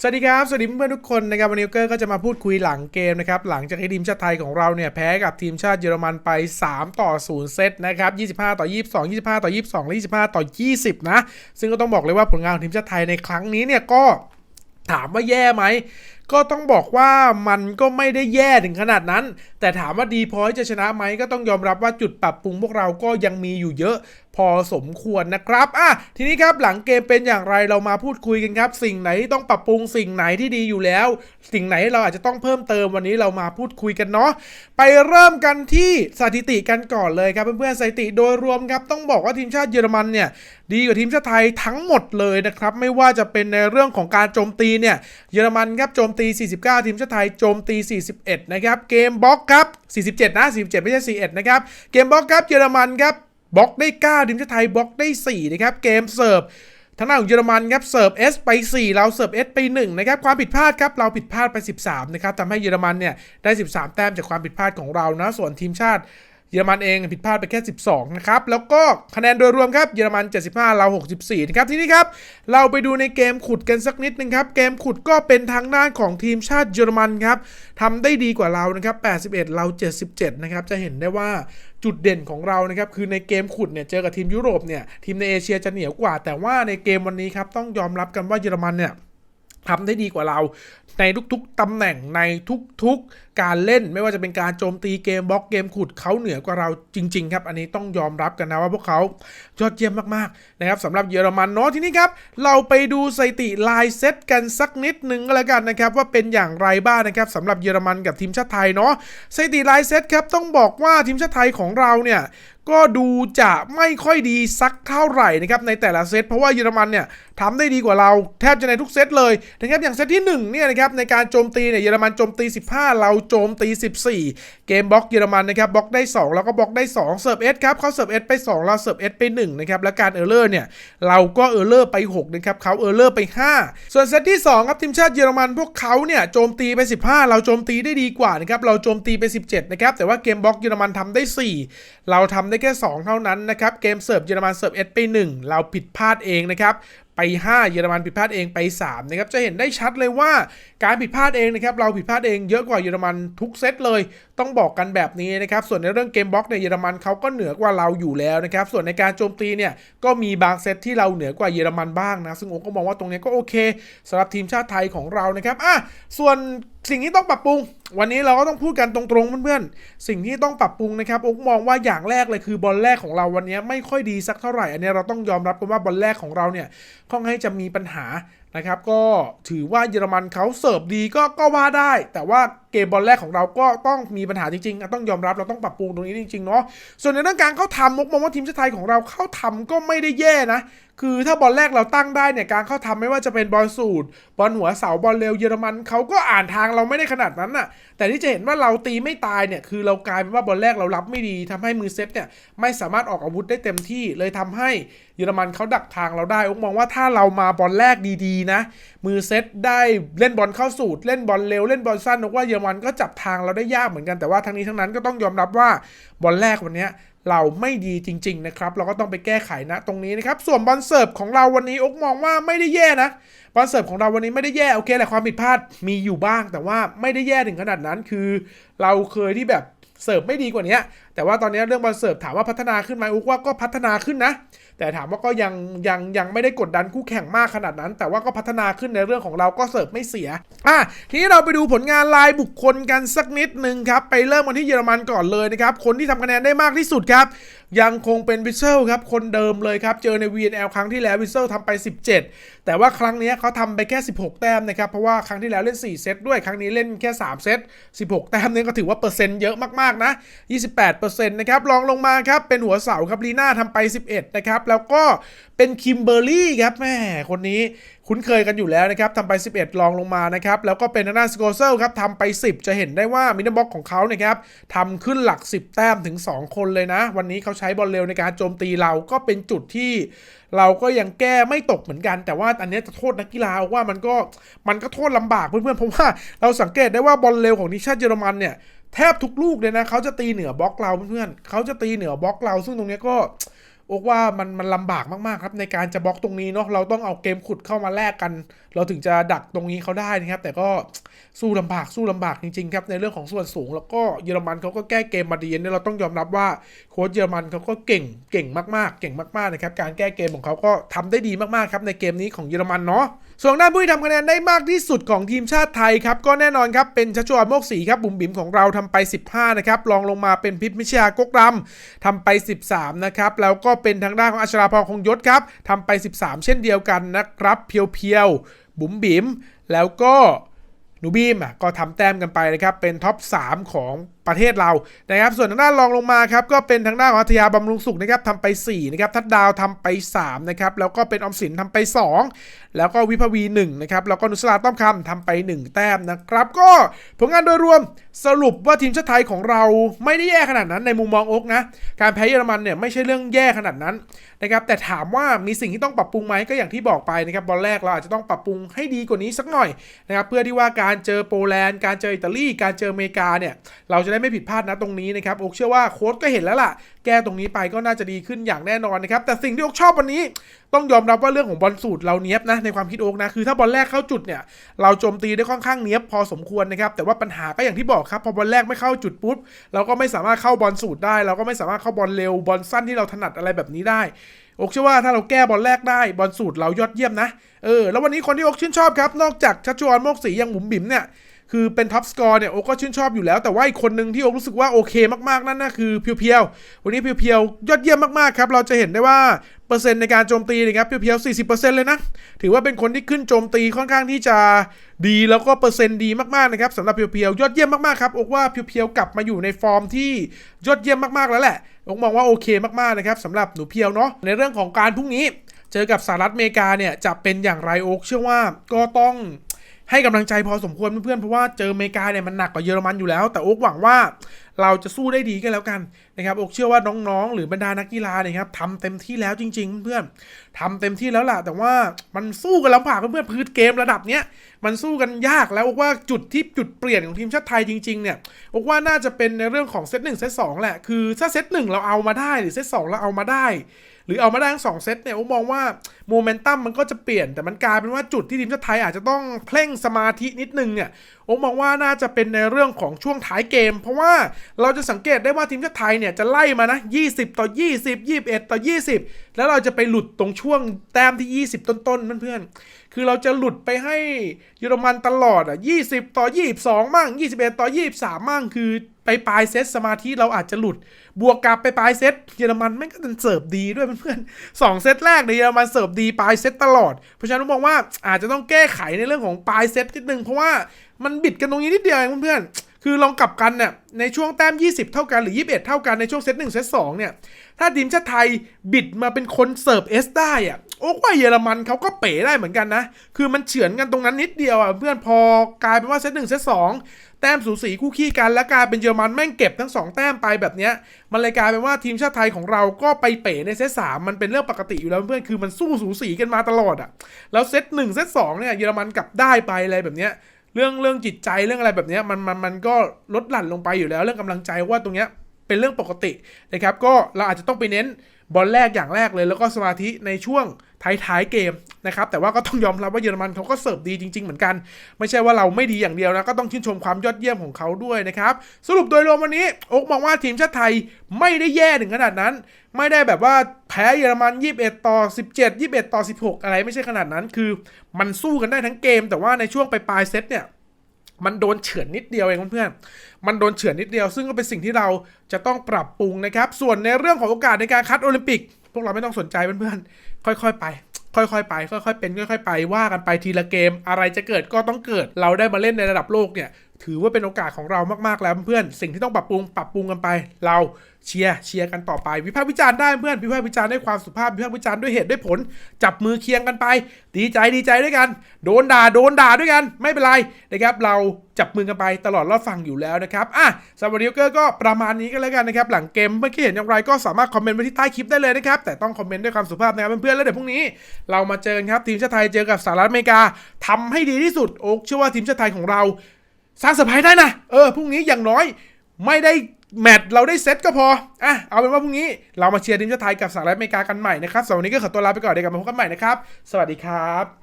สวัสดีครับ สวัสดีเพื่อนๆทุกคนนะครับวันนี้เกอร์ก็จะมาพูดคุยหลังเกมนะครับ หลังจากที่ทีมชาติไทยของเราเนี่ย แพ้กับทีมชาติเยอรมันไป 3 ต่อ 0 เซตนะครับ 25 ต่อ 22 25 ต่อ 22 และ 25 ต่อ 20 นะ ซึ่งก็ต้องบอกเลยว่าผลงานของทีมชาติไทยในครั้งนี้เนี่ยก็ถามว่าแย่ไหม ก็ต้องบอกว่ามันก็ไม่ได้แย่ถึงขนาดนั้น แต่ถามว่าดีพอที่จะชนะไหมก็ต้องยอมรับว่าจุดปรับปรุงพวกเราก็ยังมีอยู่เยอะ พอสมควรนะครับอะทีนี้ครับหลังเกมเป็นอย่างไรเรามาพูดคุยกันครับ สิ่งไหนที่ต้องปรับปรุงสิ่งไหนที่ดีอยู่แล้ว สิ่งไหนเราอาจจะต้องเพิ่มเติมวันนี้เรามาพูดคุยกันเนาะไปเริ่มกันที่สถิติกันก่อนเลยครับเพื่อนๆสถิติโดยรวมครับต้องบอกว่าทีมชาติเยอรมันเนี่ยดีกว่าทีมชาติไทยทั้งหมดเลยนะครับไม่ว่าจะเป็นในเรื่องของการโจมตีเนี่ยเยอรมันครับโจมตี 49 ทีมชาติไทยโจมตี 41 นะครับ เกมบล็อกครับ 47 นะ 47 ไม่ใช่ 41 นะครับ เกมบล็อกครับเยอรมันครับ บล็อกได้ 9 ทีมชาติไทยบล็อกได้ 4 นะครับ เกมเสิร์ฟทางด้านของเยอรมันครับเสิร์ฟ S ไป 4 เราเสิร์ฟ S ไป 1 นะครับ ความผิดพลาดครับ เราผิดพลาดไป 13 นะครับทำให้เยอรมันเนี่ยได้ 13 แต้มจากความผิดพลาดของเรานะ ส่วนทีมชาติเยอรมันเองผิดพลาดไปแค่ 12 นะครับ แล้วก็คะแนนโดยรวมครับเยอรมัน 75 เรา 64 นะครับ ทีนี้ครับ เราไปดูในเกมขุดกันสักนิดนึงครับ เกมขุดก็เป็นทางด้านของทีมชาติเยอรมันครับทำได้ดีกว่าเรานะครับ 81 เรา 77 นะครับ จะเห็นได้ว่า จุดเด่นของเรานะครับคือในเกมขุดเนี่ยเจอกับทีมยุโรปเนี่ยทีมในเอเชียจะเหนียวกว่า แต่ว่าในเกมวันนี้ครับต้องยอมรับกันว่าเยอรมันเนี่ย ทำได้ดีกว่าเรา ในทุกๆตำแหน่งในทุกๆการเล่นไม่ว่าจะเป็นการโจมตีเกมบล็อกเกมขุดเขาเหนือกว่าเราจริง ๆ ครับ อันนี้ต้องยอมรับกันนะว่าพวกเขายอดเยี่ยมมากๆนะครับสำหรับเยอรมันเนาะทีนี้ครับ เราไปดูสถิติลายเซตกันสักนิดหนึ่งก็แล้วกันนะครับ ว่าเป็นอย่างไรบ้างนะครับสำหรับเยอรมันกับทีมชาติไทยเนาะสถิติลายเซตครับต้องบอกว่าทีมชาติไทยของเราเนี่ย ก็ดูจะไม่ค่อยดีสักเท่าไหร่นะครับในแต่ละเซตเพราะว่าเยอรมันเนี่ยทำได้ดีกว่าเราแทบจะในทุกเซตเลยนะครับอย่างเซตที่1เนี่ยนะครับในการโจมตีเนี่ยเยอรมันโจมตี 15 เราโจมตี 14 เกมบล็อกเยอรมันนะครับบล็อกได้ 2 แล้วก็บล็อกได้ 2 เสิร์ฟเอสครับเขาเสิร์ฟเอสไป 2 เราเสิร์ฟเอสไป1นะครับและการเออร์เลอร์เนี่ยเราก็เออร์เลอร์ไป6นะครับเขาเออร์เลอร์ไป 5 ส่วนเซตที่2ครับทีมชาติเยอรมันพวกเขาเนี่ยโจมตีไป 15 เราโจมตีได้ดีกว่านะครับเราโจมตีไป 17นะครับแต่ว่าเกมบล็อกเยอรมันทำได้ 4 เราทำได้แค่ 2 เท่านั้นนะครับ เกมเสิร์ฟเยอรมันเสิร์ฟเอสไป 1 เราผิดพลาดเองนะครับ ไป 5 เยอรมันผิดพลาดเองไป 3 นะครับ จะเห็นได้ชัดเลยว่าการผิดพลาดเองนะครับ เราผิดพลาดเองเยอะกว่าเยอรมันทุกเซตเลย ต้องบอกกันแบบนี้นะครับ ส่วนในเรื่องเกมบล็อกเนี่ยเยอรมันเขาก็เหนือกว่าเราอยู่แล้วนะครับ ส่วนในการโจมตีเนี่ยก็มีบางเซตที่เราเหนือกว่าเยอรมันบ้างนะ ซึ่งโอก็มองว่าตรงนี้ก็โอเคสำหรับทีมชาติไทยของเรานะครับอะส่วน สิ่งที่ต้องปรับปรุง วันนี้เราก็ต้องพูดกันตรงๆเพื่อนๆสิ่งที่ต้องปรับปรุงนะครับอกมองว่าอย่างแรกเลยคือบอลแรกของเราวันนี้ไม่ค่อยดีสักเท่าไหร่ อันนี้เราต้องยอมรับกันว่าบอลแรกของเราเนี่ยค่อนข้างจะมีปัญหานะครับ ก็ถือว่าเยอรมันเขาเสิร์ฟดีก็ก็ว่าได้ แต่ว่า กมบอลแรกของเราก็ต้องมีปัญหาจริงๆ ต้องยอมรับเราต้องปรับปรุงตรงนี้จริงๆเนาะส่วนในเรื่องการเข้าทำมุกมองว่าทีมชาติไทยของเราเข้าทำก็ไม่ได้แย่นะ คือถ้าบอลแรกเราตั้งได้เนี่ยการเข้าทำไม่ว่าจะเป็นบอลสูตร บอลหัวเสาบอลเร็วเยอรมันเขาก็อ่านทางเราไม่ได้ขนาดนั้นน่ะ แต่ที่จะเห็นว่าเราตีไม่ตายเนี่ยคือเรากลายเป็นว่าบอลแรกเรารับไม่ดีทำให้มือเซตเนี่ยไม่สามารถออกอาวุธได้เต็มที่เลยทำให้เยอรมันเขาดักทางเราได้อกมองว่าถ้าเรามาบอลแรกดีๆนะ มือเซตได้เล่นบอลเข้าสูตร เล่นบอลเร็วเล่นบอลสั้นนกว่าเยอรมันก็จับทางเราได้ยากเหมือนกันแต่ว่าทั้งนี้ทั้งนั้นก็ต้องยอมรับว่าบอลแรกวันนี้เราไม่ดีจริง ๆ นะครับ เราก็ต้องไปแก้ไขนะตรงนี้นะครับ ส่วนบอลเสิร์ฟของเราวันนี้อกมองว่าไม่ได้แย่นะบอลเสิร์ฟของเราวันนี้ไม่ได้แย่โอเคแหละความผิดพลาดมีอยู่บ้าง แต่ว่าไม่ได้แย่ถึงขนาดนั้นคือ เราเคยที่แบบเสิร์ฟไม่ดีกว่านี้แต่ว่าตอนนี้เรื่องบอลเสิร์ฟถามว่าพัฒนาขึ้นไหมอุกว่าก็พัฒนาขึ้นนะ แต่ถามว่าก็ยังยังยังไม่ได้กดดันคู่แข่งมากขนาดนั้น แต่ว่าก็พัฒนาขึ้นในเรื่องของเราก็เสิร์ฟไม่เสียอะทีนี้เราไปดูผลงานรายบุคคลกันสักนิดหนึ่งครับ ไปเริ่มกันที่เยอรมันก่อนเลยนะครับ คนที่ทำคะแนนได้มากที่สุดครับ ยังคงเป็นวิเซลครับ คนเดิมเลยครับ เจอใน VNL ครั้งที่แล้ววิเซลทำไป 17 แต่ว่าครั้งนี้เขาทำไปแค่ 16 แต้มนะครับ เพราะว่าครั้งที่แล้วเล่น 4 เซตด้วย ครั้งนี้เล่นแค่ 3 เซต 16 แต้มนี่ก็ถือว่าเปอร์เซ็นต์เยอะมากๆนะ 28%นะครับ รองลงมาครับ เป็นหัวเสาครับลีน่าทำไป 11 นะครับแล้วก็เป็นคิมเบอร์รี่ครับแม่คนนี้คุ้นเคยกันอยู่แล้วนะครับทำไป 11ลองลงมานะครับแล้วก็เป็นนานาสโกเซลครับทำไป 10 จะเห็นได้ว่ามินบ็อกของเขาเนี่ยครับทำขึ้นหลัก 10 แต้มถึง 2 คนเลยนะ วันนี้เขาใช้บอลเร็วในการโจมตีเราก็เป็นจุดที่เราก็ยังแก้ไม่ตกเหมือนกัน แต่ว่าอันนี้จะโทษนักกีฬาว่ามันก็มันก็โทษลำบากเพื่อนๆเพราะว่าเราสังเกตได้ว่าบอลเร็วของนิชาติเยอรมันเนี่ยแทบทุกลูกเลยนะเขาจะตีเหนือบล็อกเราเพื่อนๆเขาจะตีเหนือบล็อกเราซึ่งตรงนี้ก็ อกว่ามันมันลำบากมากๆครับในการจะบล็อกตรงนี้เนาะเราต้องเอาเกมขุดเข้ามาแลกกัน เราถึงจะดักตรงนี้เขาได้นะครับ แต่ก็สู้ลำบากสู้ลำบากจริงๆครับในเรื่องของส่วนสูง แล้วก็เยอรมันเขาก็แก้เกมมาดีเนี่ยเราต้องยอมรับว่าโค้ชเยอรมันเขาก็เก่งเก่งมากๆ เก่งมากๆนะครับการแก้เกมของเขาก็ทำได้ดีมากๆครับในเกมนี้ของเยอรมันเนาะ ส่วนด้านผู้ที่ทำคะแนนได้มากที่สุดของทีมชาติไทยครับก็แน่นอนครับเป็นชัชวานโมกศรีครับบุ๋มบิ๋มของเราทำไป 15 นะครับรองลงมาเป็นพิษมิชยากกรำทำไป 13 นะครับแล้วก็เป็นทางด้านของอัชราพรคงยศครับทำไป 13 เช่นเดียวกันนะครับเพียวๆบุ๋มบิ๋มแล้วก็หนูบีมอะก็ทำแต้มกันไปนะครับเป็นท็อป 3 ของ ประเทศเรานะครับ ส่วนทางด้านรองลงมาครับก็เป็นทางด้านของอัธยาบำรุงสุขนะครับทำไป4นะครับทัดดาวทำไป3นะครับแล้วก็เป็นอมสินทำไป 2 แล้วก็วิภวี1นะครับแล้วก็นุสราต้อมคำทำไป 1 แต้มนะครับ ก็ผลงานโดยรวมสรุปว่าทีมชาติไทยของเราไม่ได้แย่ขนาดนั้นในมุมมองอกนะ การแพ้เยอรมันเนี่ยไม่ใช่เรื่องแย่ขนาดนั้นนะครับแต่ถามว่ามีสิ่งที่ต้องปรับปรุงไหมก็อย่างที่บอกไปนะครับบอลแรกเราอาจจะต้องปรับปรุงให้ดีกว่านี้สักหน่อยนะครับเพื่อที่ว่าการเจอโปแลนด์การเจออิตาลีการเจออเมริกาเนี่ยเราจะได้ไม่ผิดพลาดนะตรงนี้นะครับอกเชื่อว่าโค้ชก็เห็นแล้วล่ะ แก้ตรงนี้ไปก็น่าจะดีขึ้นอย่างแน่นอนนะครับแต่สิ่งที่อกชอบวันนี้ต้องยอมรับว่าเรื่องของบอลสูตรเราเนี้ยบนะในความคิดโอ๊กนะคือถ้าบอลแรกเข้าจุดเนี่ยเราโจมตีได้ค่อนข้างเนี้ยบพอสมควรนะครับแต่ว่าปัญหาก็อย่างที่บอกครับพอบอลแรกไม่เข้าจุดปุ๊บเราก็ไม่สามารถเข้าบอลสูตรได้ เราก็ไม่สามารถเข้าบอลเร็วบอลสั้นที่เราถนัดอะไรแบบนี้ได้อกเชื่อว่าถ้าเราแก้บอลแรกได้บอลสูตรเรายอดเยี่ยมนะเออแล้ววันนี้คนที่อกชื่นชอบครับนอกจากชัชวานโมกศรีอย่างหมุมบิ๋มเนี่ย คือเป็นท็อปสกอร์เนี่ยโอก็ชื่นชอบอยู่แล้ว แต่ว่าอีกคนหนึ่งที่โอรู้สึกว่าโอเคมากๆ นั่นนะคือเพียวๆ วันนี้เพียวๆ ยอดเยี่ยมมากๆ ครับ เราจะเห็นได้ว่าเปอร์เซ็นต์ในการโจมตีนะครับเพียวๆ 40%เลยนะ ถือว่าเป็นคนที่ขึ้นโจมตีค่อนข้างที่จะดีแล้วก็เปอร์เซ็นต์ดีมากๆ นะครับสำหรับเพียวๆ ยอดเยี่ยมมากๆ ครับโอกว่าเพียวๆ กลับมาอยู่ในฟอร์มที่ยอดเยี่ยมมากๆ แล้วแหละโอมองว่าโอเคมากๆ นะครับสำหรับหนูเพียวเนาะ ในเรื่องของการพรุ่งนี้ เจอกับสหรัฐอเมริกาเนี่ยจะเป็นอย่างไรโอกเชื่อว่าก็ต้อง ให้กำลังใจพอสมควรเพื่อนๆ เพราะว่าเจออเมริกาเนี่ยมันหนักกว่าเยอรมันอยู่แล้ว แต่โอกหวังว่าเราจะสู้ได้ดีกันแล้วกันนะครับโอกเชื่อว่าน้องๆ หรือบรรดานักกีฬาเนี่ยครับทำเต็มที่แล้วจริง ๆ เพื่อนๆทำเต็มที่แล้วล่ะ แต่ว่ามันสู้กันลำบากเพื่อนๆพื้นเกมระดับเนี้ยมันสู้กันยากแล้วโอกว่าจุดที่จุดเปลี่ยนของทีมชาติไทยจริงๆเนี่ยอกว่าน่าจะเป็นในเรื่องของเซตหนึ่งเซตสองแหละคือถ้าเซตหนึ่งเราเอามาได้หรือเซตสองเราเอามาได้ หรือเอามาได้ทั้งสองเซตเนี่ยผมมองว่า โมเมนตัมมันก็จะเปลี่ยนแต่มันกลายเป็นว่าจุดที่ทีมชาติไทยอาจจะต้องเพ่งสมาธินิดนึงเนี่ยผมมองว่าน่าจะเป็นในเรื่องของช่วงท้ายเกม เพราะว่าเราจะสังเกตได้ว่าทีมชาติไทยเนี่ยจะไล่มานะ 20 ต่อ 20 21 ต่อ 20 แล้วเราจะไปหลุดตรงช่วงแต้มที่ 20 ต้นๆเพื่อนๆคือเราจะหลุดไปให้เยอรมันตลอดอะ20 ต่อ 22มั่ง21 ต่อ 23มั่งคือไปปลายเซตสมาธิเราอาจจะหลุด บวกกับไปปลายเซตเยอรมันแม่งก็จะเสิร์ฟดีด้วยเพื่อนๆสองเซตแรกในยเยอรมันเสิร์ฟดีปลายเซตตลอด เพราะฉะนั้นผมมองว่าอาจจะต้องแก้ไขในเรื่องของปลายเซตนิดนึงเพราะว่ามันบิดกันตรงนี้นิดเดียวเองเพื่อนๆคือลองกลับกันเนี่ยในช่วงแต้ม 20 เท่ากันหรือ 21 เท่ากันในช่วงเซต1เซต2เนี่ยถ้าทีมชาติไทยบิดมาเป็นคนเสิร์ฟเอสได้อะโอ้ว่าเยอรมันเขาก็เป๋ได้เหมือนกันนะ คือมันเฉือนกันตรงนั้นนิดเดียวอะเพื่อนพอกลายเป็นว่าเซตหนึ่งเซตสอง ต้มสูสีคู่ขี้กัน แล้วกลายเป็นเยอรมันแม่งเก็บทั้งสองแต้มไปแบบเนี้ยมันเลยกลายเป็นว่าทีมชาติไทยของเราก็ไปเป๋ในเซตสามมันเป็นเรื่องปกติอยู่แล้วเพื่อนคือมันสู้สูสีกันมาตลอดอะแล้วเซตหนึ่งเซตสองเนี่ยเยอรมันกลับได้ไปอะไรแบบเนี้ยเรื่องเรื่องจิตใจเรื่องอะไรแบบเนี้ยมันมันมันก็ลดหลั่นลงไปอยู่แล้ว เรื่องกำลังใจว่าตรงเนี้ยเป็นเรื่องปกตินะครับก็เราอาจจะต้องไปเน้นบอลแรกอย่างแรกเลย แล้วก็สมาธิในช่วง ท้ายๆเกมนะครับ แต่ว่าก็ต้องยอมรับว่าเยอรมันเขาก็เสิร์ฟดีจริง ๆ เหมือนกัน ไม่ใช่ว่าเราไม่ดีอย่างเดียวนะ ก็ต้องชื่นชมความยอดเยี่ยมของเขาด้วยนะครับ สรุปโดยรวมวันนี้โอ๊กมองว่าทีมชาติไทยไม่ได้แย่ถึงขนาดนั้น ไม่ได้แบบว่าแพ้เยอรมัน 21 ต่อ 17 21 ต่อ 16 อะไรไม่ใช่ขนาดนั้น คือมันสู้กันได้ทั้งเกม แต่ว่าในช่วงปลายๆเซตเนี่ยมันโดนเฉือนนิดเดียวเองเพื่อนๆ มันโดนเฉือนนิดเดียว ซึ่งก็เป็นสิ่งที่เราจะต้องปรับปรุงนะครับ ส่วนในเรื่องของโอกาสในการคัดโอลิมปิก วกเราไม่ต้องสนใจเพื่อนๆ ค่อยๆไป ค่อยๆไป ค่อยๆเป็น ค่อยๆไป ว่ากันไปทีละเกม อะไรจะเกิดก็ต้องเกิด เราได้มาเล่นในระดับโลกเนี่ย ถือว่าเป็นโอกาสของเรามากๆแล้วเพื่อนสิ่งที่ต้องปรับปรุงปรับปรุงกันไป เราเชียร์เชียร์กันต่อไป วิพากษ์วิจารณ์ได้เพื่อนวิพากษ์วิจารณ์ด้วยความสุภาพวิพากษ์วิจารณ์ด้วยเหตุด้วยผล จับมือเคียงกันไป ดีใจดีใจด้วยกัน โดนด่าโดนด่าด้วยกัน ไม่เป็นไรนะครับเราจับมือกันไปตลอดรอดฟังอยู่แล้วนะครับอะสำหรับนิวเกอร์ก็ประมาณนี้ก็แล้วกันนะครับ หลังเกมเมื่อกี้เห็นอย่างไรก็สามารถคอมเมนต์ไว้ที่ใต้คลิปได้เลยนะครับแต่ต้องคอมเมนต์ด้วยความสุภาพนะครับเพื่อนๆแล้วเดี๋ยวพรุ่งนี้ เรามาเจอกันครับทีมชาติไทยเจอกับสหรัฐอเมริกาทำให้ดีที่สุดโอ๊กเชื่อว่าทีมชาติไทยของเรา สร้างเซอร์ไพรส์ได้นะเออพรุ่งนี้อย่างน้อยไม่ได้แมตช์เราได้เซตก็พอ อะ เอาเป็นว่าพรุ่งนี้เรามาเชียร์ทีมชาติไทยกับสหรัฐอเมริกากันใหม่นะครับสำหรับวันนี้ก็ขอตัวลาไปก่อนเดี๋ยวกลับมาพบกันใหม่นะครับ สวัสดีครับ